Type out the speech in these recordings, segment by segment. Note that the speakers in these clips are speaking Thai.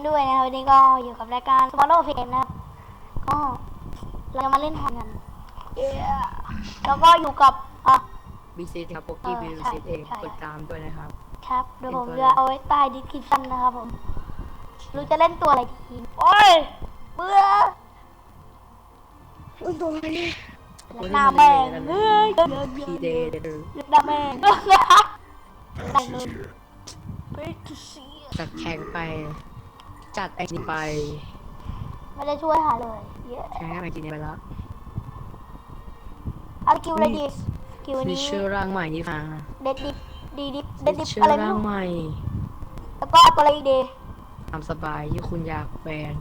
สวัสดีด้วยนะครับวันนี้ก็อยู่กับรายการ Tomorrow Game นะครับก็เราจะมาเล่นฮอนกันเย้แล้วก็อยู่กับอะ บีซีครับโปกกี้เอบีอซีใช่เองใช่ กดตามด้วยนะครับ ครับเดี๋ยวผมเป็นตัวจะอะไรเอาไว้ใต้ดิสคริปชั่นนะครับผมรู้จะเล่นตัวอะไรดีโอ้ยเบื่ออุ้ยตัวอะไรนี่หน้าแม่งเฮ้ยพีเดย์เดอร์หน้าแม่งได้เงินไปทุซีจัดแข่งไป จัดไอ้นี่ไปไม่ได้ช่วยหาเลยเย้แข่งไอ้จีนี่ไปแล้วเอาคิวเลยดีคิวมีนี้ชื่อร่างใหม่นี่มาเด็ดดิบดีดิบเด็ดดิบชื่ออะไรไม่ร่างรู้ใหม่แล้วก็เอาตัวอะไรอีกดีตามสบายที่คุณอยากแบน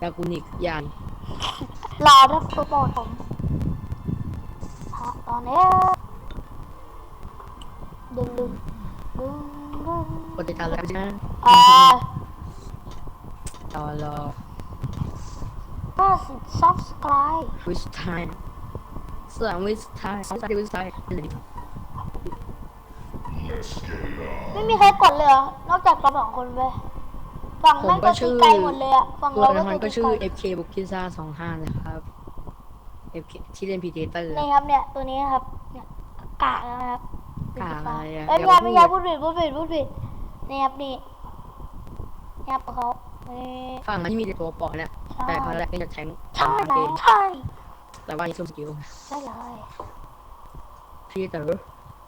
ดากุนิกยันรอถ้าโปรโมทผมฮะตอนนี้ดึงดึงดึงดึงกดติดตามแล้วนะอ่า ต่อรอห้าสิบซับสไครต์วิสไทม์สามวิสไทม์สามวิสไทม์ไม่มีใครกดเลยเหรอนอกจากเราสองคนไปฝั่งผมแม่งก็ก็ชื่ตีอไกลหมดเลยอะฝั่งตัวเราละก็ครก็ตีชื่อ ไกล FK บุกิซ่าสองห้านะครับ FK ที่เล่นพีเดเตอร์ นี่ครับเนี่ยตัวนี้ครับเนี่ยกากนะครับกากอะไรอะเอ้ยอย่าไม่ใช่พูไม่ดใช่พูดผิดพูดผิดพูดผิดนี่ครับนี่นี่ครับเขา นี่ฝั่งนั้นที่มีแต่ตัวปอเนี่ยแต่ภาคแรกก็จะแทงใช่เองใช่แต่ว่านี่ซุ่มสกิลใช่เลยพีเตอร์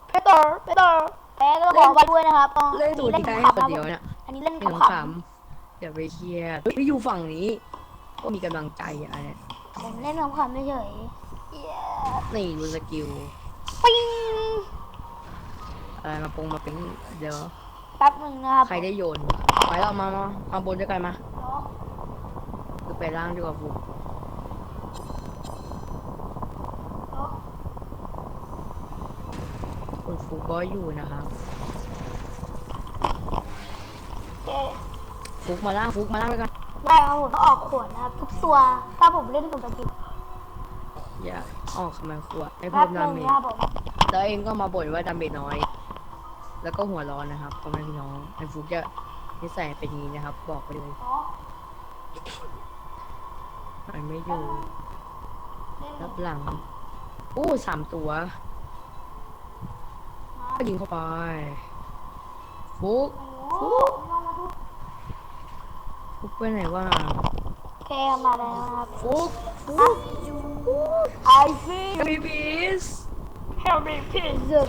เพเตอร์เพเตอร์แพ้ก็บอกไว้ด้วยนะครับอ๋อเล่นตัวอัที่นได้นี้ให้เล่นคนขำๆเดียวเนี่ยอันนี้เล่นเล่นขำขำๆอย่าไปเครียดเฮ้ยอยู่ฝั่งนี้ ก็มีกำลังใจอะเนี่ยๆผมเล่นขำๆเฉยๆเย้นี่ดูสกิลปิ้งอะไรมาปงมาเป็นเดี๋ยวแป๊บหนึ่งนะครับใครได้โยน ไปแล้วมามามาบนด้วยกันมาเนาะคือไปล่างดีกว่าฟุกเนาะคุณฟุกก็อยู่นะครับเย้ฟุกมาล่างฟุกมาล่างด้วยกันได้ครับผมต้องออกขวดนะครับทุกตัวถ้าผมเล่นผมจะกินอย่าออกคำมันขวดให้แป๊เพิ่บมหดานึ่งเมจนะครับผมแล้วเองก็มาบ่นว่าดาเมจน้อย แล้วก็หัวร้อนนะครับพ่อแม่พี่น้องไอ้ฟุกจะ นิสัยเป็นอย่างนี้นะครับ บอกไปเลยเนาะมันไม่อยู่เล่นรับหลังอู้สามตัวก็ยิงเข้าไปฟุกโอ้โหฟุกไปไหนวะโอเคมาแล้วนะครับฟุกฟุกไอฟีบีบีสเฮลมีพิซซ่า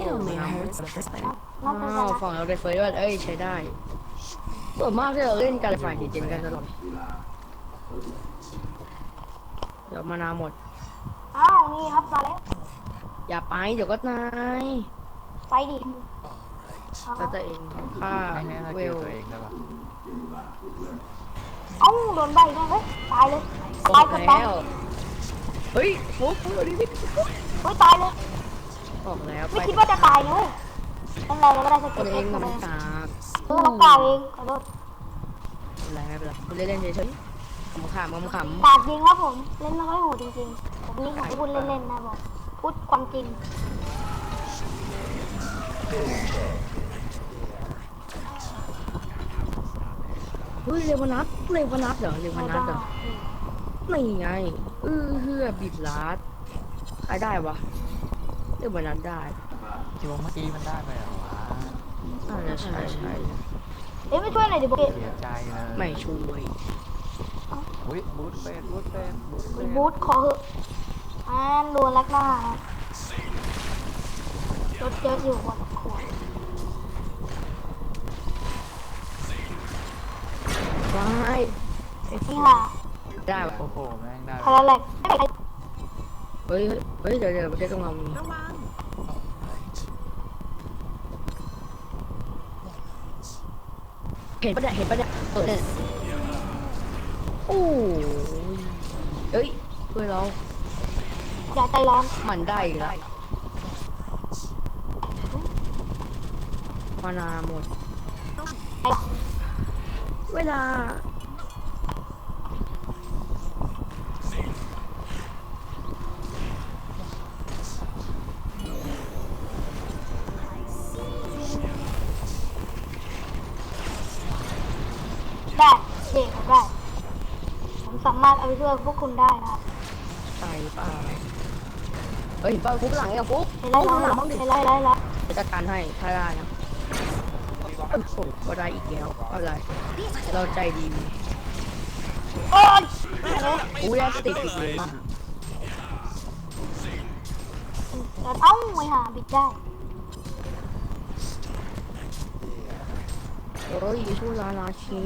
It only hurts the first time น่าจะชอ้าวนะฝั่งเราได้เฟยด้วยเอ้ยใช้ได้ส่วนมากที่เราเล่นกันฝ่ายทีเจนกันตลอดเดี๋ยวมานาหมด อ้าวนี่ครับมาแล้วอย่าไปเดี๋ยวก็ตายไปดิเอาคก็รับจะเองฆ่าไม่แน่ถ้าเวเกี่ยวลตัวเองได้ปะเอ้าโดนใบแม่งเฮ้ยตายเลยบอตายกคนแล้ตายวเฮ้ยฟุกฟุกเอาดิพี่เฮ้ยตายเลยบอกแล้วไม่ไปคิดว่าจะตายนะเลย ตั้งไรแล้วก็ได้สกิลเองกซ์มัมานเลยกากเออเรากาวเองขอโทษอะไรไม่เป็นไรคุณเล่นเฉยๆขำๆขำกาดจริงครับผมเล่นไม่ค่อยโหดจริงๆผมนี่ผมพูดเล่นๆนะบอกพูดความจริงเฮ้ยเร็วมานัดเร็วมานัดเหรอเร็วมานัดเหรอนี่ไงเออเฮือบิดลัดใครได้วะเร็วมานัดได้ จิวเมื่อกี้มันได้ไปเหรอวะน่าจะใช่ใช่เอ้ยไม่ช่วยหน่อยดิโบเกตเสียใจเลยไม่ช่วยอุ้ยบูทเป็นบูทเป็นบูทเป็นบูทขอเหอะอ่านรัวลักหน้าครับรถเยอะอยู่กว่าขวดว้ายนี่ค่ะได้วะโอ้โหแม่งได้พาราแลกไม่เป็นไรเฮ้ยเฮ้ยเดี๋ยวเดี๋ยวไม่ใช่ตรงเรานี้ เห็นปะเนี่ยเห็นปะเนี่ยเออเนี่ยโอ้ยเอ้ยเพื่อนเราอย่าใจร้อนมันได้อีกแล้วมานาหมดไอ้เวลา เย่ผมได้ ผมสามารถเอาไปช่วยพวกคุณได้นะครับใช่เปล่าเฮ้ยเปล่าฟุกหลังไอ้ฟุกเห็นไรฟุกแล้หลังวบ้างดิเห็นไรแล้วแล้วจะจัดการให้ถ้าได้นะโอ้โหก็ได้อีกแล้วอะไรเราใจดีโอ้ยเอ๊ะอู้ยสติปิดเลยมากเราต้องไปหาบิดได้เฮ้ยชูลาลาชี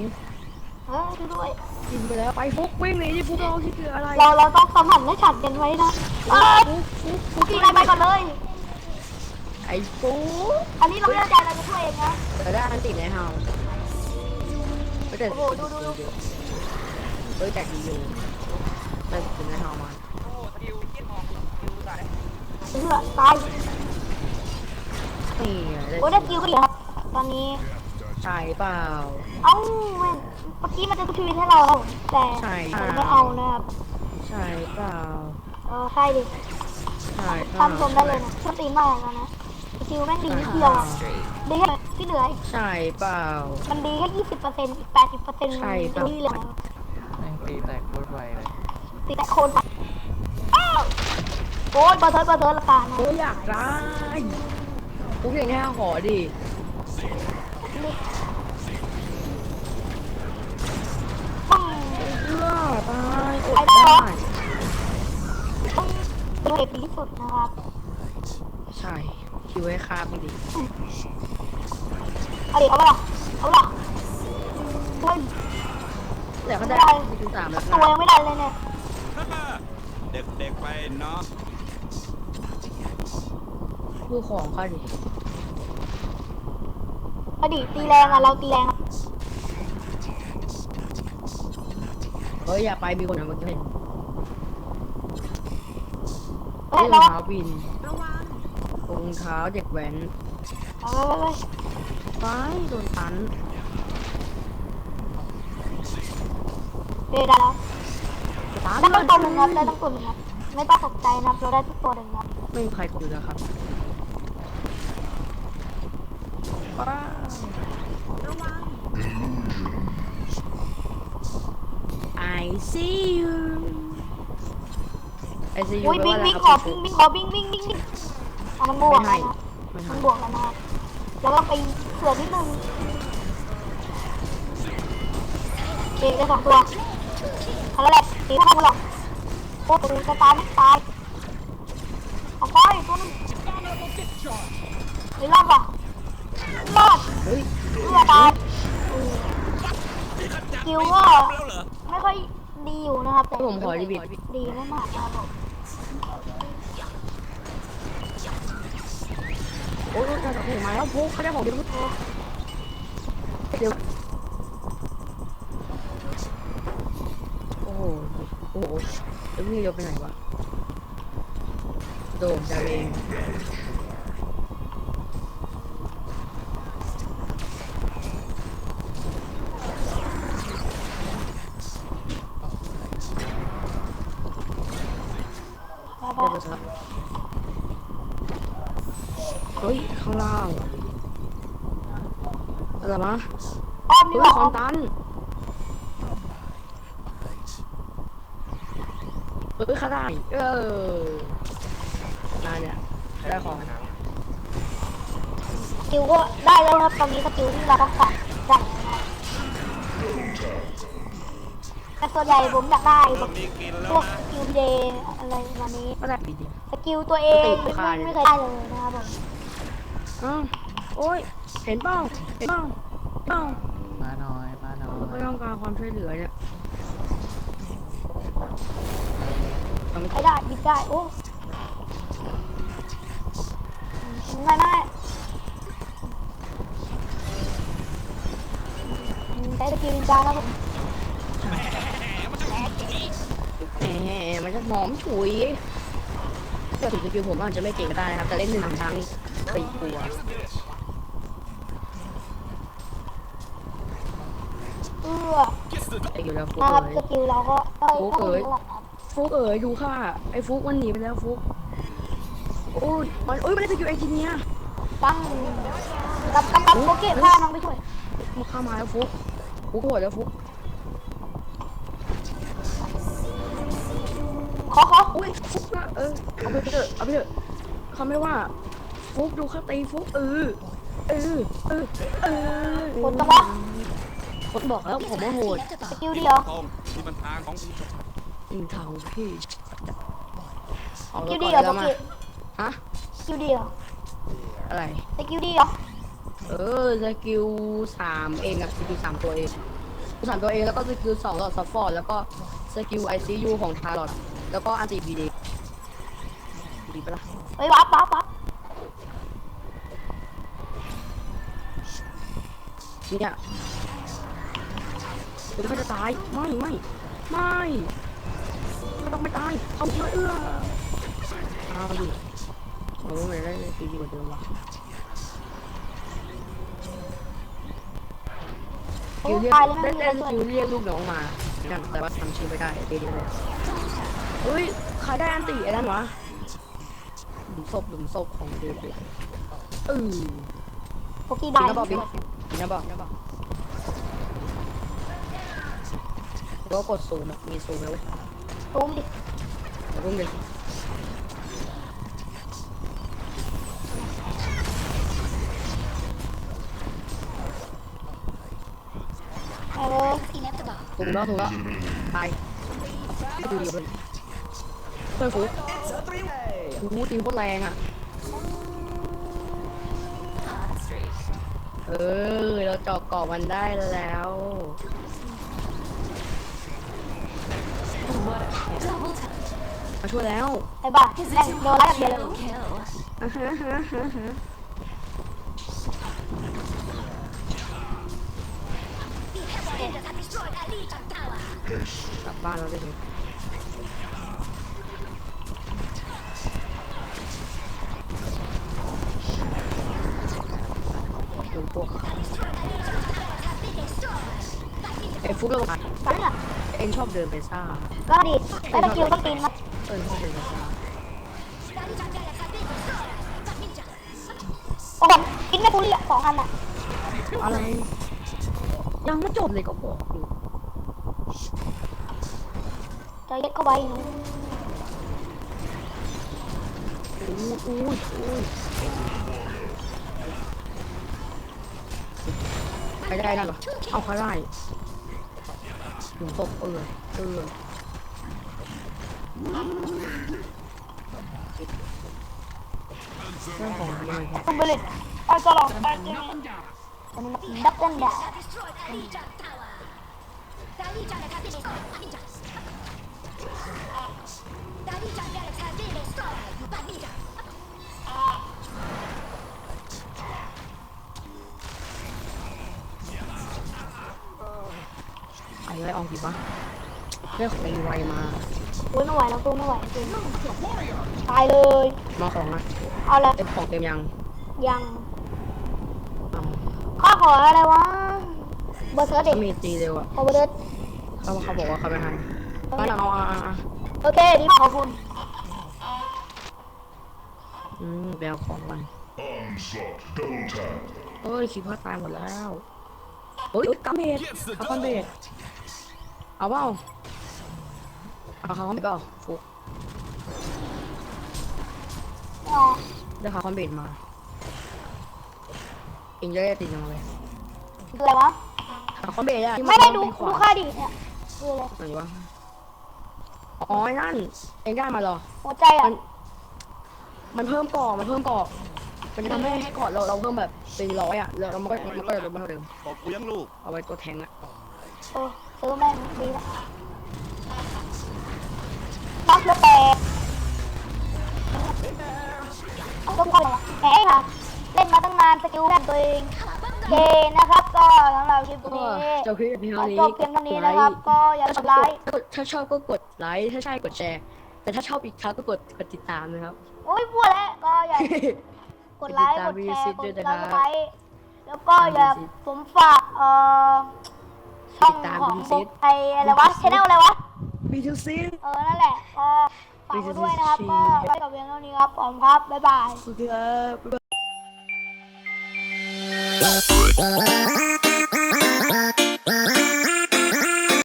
เออช่วยด้วย กินไปแล้วไปฟุกวิ่งหนีดิฟุกเราที่คืออะไรเราเราต้องสัมผัสให้ฉัดกันไว้นะเอ้ยฟุกฟุกฟุกพี่นายไปก่อนเลย ไอ้ฟุกอันนี้เราไม่ได้ใจเราจะช่วยเองนะจะได้อันติในเฮาแต่โอ้โหดูดูดูเฮ้ยแต่ดีอยู่แต่ถึงในเฮามาเพื่อตายนี่ได้โอ้ยได้กิวก็ดีครับ ตอนนี้ ใช่เปล่า เอ้าแม่งเมื่อกี้มันจะทุบชีวิตให้เราครับแต่ใช่ ผมไม่เอานะครับใช่เปล่าเออใช่ดิใช่เปตาล่ามชมได้เลยนะชอบตีมากแล้วนะคิวแม่งดีนิดเดียวอะดีแค่ที่เหลือใช่เปล่า มันดีแค่ยี่สิบเปอร์เซ็นต์อีกแปดสิบเปอร์เซ็นต์ใช่ครับ ดีเหลือแม่งตีแตกโคตรไวเลยตีแต่โคนไปอ้าวโอ้ยเบอร์เทิร์ดเบอร์เทิร์ดละกันนะโอ้ยอยากได้ฟุกอย่างนี้ขอดิ นี่ต้องเพื่อตายอไปดได้ได้เหรอต้องเป็นเอกดีที่สุดนะครับใช่คิวให้คาบไม่ดีเอาดิเอาไปหรอเอาหรอเฮ้ยแต่เขาได้ถึงสามแล้วตัวยังไม่ได้เลยเนี่ยเด็กๆไปเนาะดูของเขาดิ เอาดิตีแรงอะเราตีแรงอะเฮ้ยอย่าไปมีคนเอามาเล่นเฮ้ยรเราองเท้าวินรองเท้าเด็กแว้นเอาไปไปไปไปโดนตันเฮ้ยได้แล้วตันได้ตั้งตัวหนึ่งครับได้ตั้งตัวหนึ่งครับไม่ต้องตกใจนะครับเราได้ตั้งตัวหนึ่งครับไม่มีใครกดเลยครับ ว้าว I see you I see you อุ้ยแปลบิงว่าอะไรบิงครับขอบิงบิงขอบิงบิงบิงบิงอะมันบวกไม่แล้วให้นะไม่มัให้นบวกแล้วนะครับแล้วก็ไปเสือนิดนึงเอกได้สองตัวเอาแล้วแหละตีไม่ทันหรอกโอ้ตัวจะตายไม่ตาย นะครับแต่ผมขอรีบิดดีมากนะครับผมโอ้ยจะถึงมาแล้วพุกเขาได้ของเดี๋ยวเดี๋ยวโอ้โหโอ้โหแล้วนี่เดี๋ยวไปไหนวะโดมจะเอง ไปไปเดี๋ยวจะเฮ้ยข้างล่างอะไรมะอ้อมดีเฮ้กยว่าคอนตันเฮ้ยข้าได้เออมาเนี่ยได้ของสกิลก็ได้แล้วครับตอนนี้สกิลที่เราต้องการได้นะครับ แต่ส่วนใหญ่ผมอยากได้แบบมีกินแล้วพวกสกิลเดย์อะไรประมาณนี้ ก็ได้ดีดีสกิลตัวเองไม่ไม่เคยได้เลยนะครับผมอ้าวโอ้ย เห็นเปล่าเห็นเปล่าเปล่ามาหน่อยมาหน่อยเราก็ต้องการความช่วยเหลือเนี่ยต้องใช้ได้บิดได้ โอ้ง่ายมากใช้สกิลวินจาแล้วผม แห มมันจะหอมฉุยแต่ถึงสกิลผมอาจจะไม่เก่งก็ได้นะครับ แต่เล่นหนึ่งครั้งตีกลัวเอื้อแต่อยู่แล้วฟุกนะครับเอ๋ยสกิลเราก็เอ้ยโอ้เท่าเอ๋ยนี้แหละครับฟุกเอ๋ยดูค่ะ ไอ้ฟุกมันหนีไปแล้วฟุกโอ้ยมันโอ้ยมันได้สกิลไอทีเนี้ยตั้งกับกับกับโอเคพาน้องไปช่วยมันเข้ามาแล้วฟุกฟุกโหดแล้วฟุก ขอขออุ้ยฟุกนะเออเอาไปเถอะเอาไปเถอะเขาไม่ว่าฟุกดูเขาตีฟุกเออเออเออเออคนจังวะคนบอกแล้วผมว่าโหดสกิลเดียวตรงนี่มันทางของอินทางพี่เอาสกิแล้ลวเดีก่ยอวนปแล้วกมาติฮะสกิลเดียวอะไรสกิลเดียวเออสกิลสามเองอะสกิลสามตัวเองสามตัวเองแล้วก็สกิลสองหลอดซัฟฟอร์ดแล้วก็สกิลไอซียูของทารอด แล้วก็อันติบีดีดีปะล่ะเฮ้ยวับวับวับเนี่ยเดี๋ยวเขาจะตาย ไม่ไม่ไม่ไม่ต้องไม่ตาย เอาเอื้อเอาดิโอ้ยได้ดีกว่าเดิมว่ะโอ้คิวเรียกตายเลยได้ไม่มีได้อะไรช่วยคิวเรียกลูกน้องมานั่นแต่ว่าทำชื่อไม่ได้เดี๋ยวเลย เฮ้ยใครได้อันติไอ้นั่นวะหลุมศพหลุมศพของเดวิดเออโปกี้กิได้นนะบอกบิ๊กกินนะบอกนะบอกแล้วก็กดซูมอะมีซูมไหมเว้ยตูมดิรุ่งเลยเออถูกแล้วถูกแล้วตายดูดีเพื่อน เพื่อนฟูฟูตีโคตรแรงอะ เออ เราเจาะเกาะมันได้แล้ว มาช่วยแล้วไอ้บ้าแม่งโดนไล่กันเดียวเลยอ่าฮะฮะฮะฮะกลับบ้านเราได้เลย ดูพวเขาไอ้ฟุกเราไปตอนนั้นอะเองชอบเดินไปซ่าก็ดีได้สกิลก็ตีนมาเออชอบเดินไปซ่าโอ้โหกินไม่คุ้นเลยสองอันอะอะไร ยังไม่จบเลยก็บอกอยู่จะเย็ดเข้าไปหนูอู้อู้อู้ใครได้นั่นเหรอ เอาใครได้หนุ่มตกเออเออเรื่องของอะไรครับตุ้มไปเลยไอ้ก็ลองไปกินแต่มันดับเบิลดา ไอ้ไรออกกี่ปะเรื่องของรีไวมาโอ้ยไม่ไหวแล้วตุ้มไม่ไหวจริงตายเลย มาของอะเอาละเต็มของเต็มยังยังเอาข้าขออะไรวะเบอร์เซอร์เด็ถ้ากมีตีเร็วอะขอเบอร์เดอร์เขาเขาบอกว่าเขาไม่ให้ไม่เอาเอาเอาเอาโอเคดีขอบคุณอืมไปเอาของมัน Onslaught, double tap. เฮ้ยคิดว่าตายหมดแล้วเฮ้ยกัมเบดคาคอนเบด เอาเปล่าเอาคาคอนเบดเปล่าฟุกอ๋อได้คาคอนเบดมาเองจะได้ติดยังไงคืออะไรวะคาคอนเบดอะที่นไม่ได้ดูเป็นขดูวาน ค่าดิเนี่ยคืออะไรไหนวะอ๋อไอ้นั่น เองได้มาเหรอ หัวใจอะ มันเพิ่มเกาะมันเพิ่มเกาะมันจะทำให้ให้เกาะเราเราเพิ่มแบบเป็นร้อยอะแล้วมันก็มันก็จะลดมาเท่าเดิมตบกูยังลูก เอาไว้ตัวแทงอะเออ ซื้อแม่งดีละบัฟแล้วแต่เอาต้องอะไรวะแหมค่ะ เล่นมาตั้งนานสกิลแม่ตัวเองโอเคนะครับ ก็สำหรับคลิปก็นี้เจ้าคลิปเพียงขอเท่านี้จบเพียงเท่านี้นะครับ ก็อย่าลืมไลค์ถ้าชอบก็กดไลค์ถ้าใช่กดแชร์ แต่ถ้าชอบอีกครั้งก็กดกดติดตามนะครับโอ้ยพูดแล้วก็อย่ากดไลค์กดแชร์กดติดซัตามบส VC ไครต์แล้วก็อย่าผมฝากเอ่อ ช่องติดตามของ VC ไออะไรวะชแนลอะไรวะ บีทูซี เออ นั่นแหละก็ฝากไว้ด้วยนะครับ ก็ไว้กับเพียงเท่านี้ครับขอบคุณครับ บ๊ายบายครับ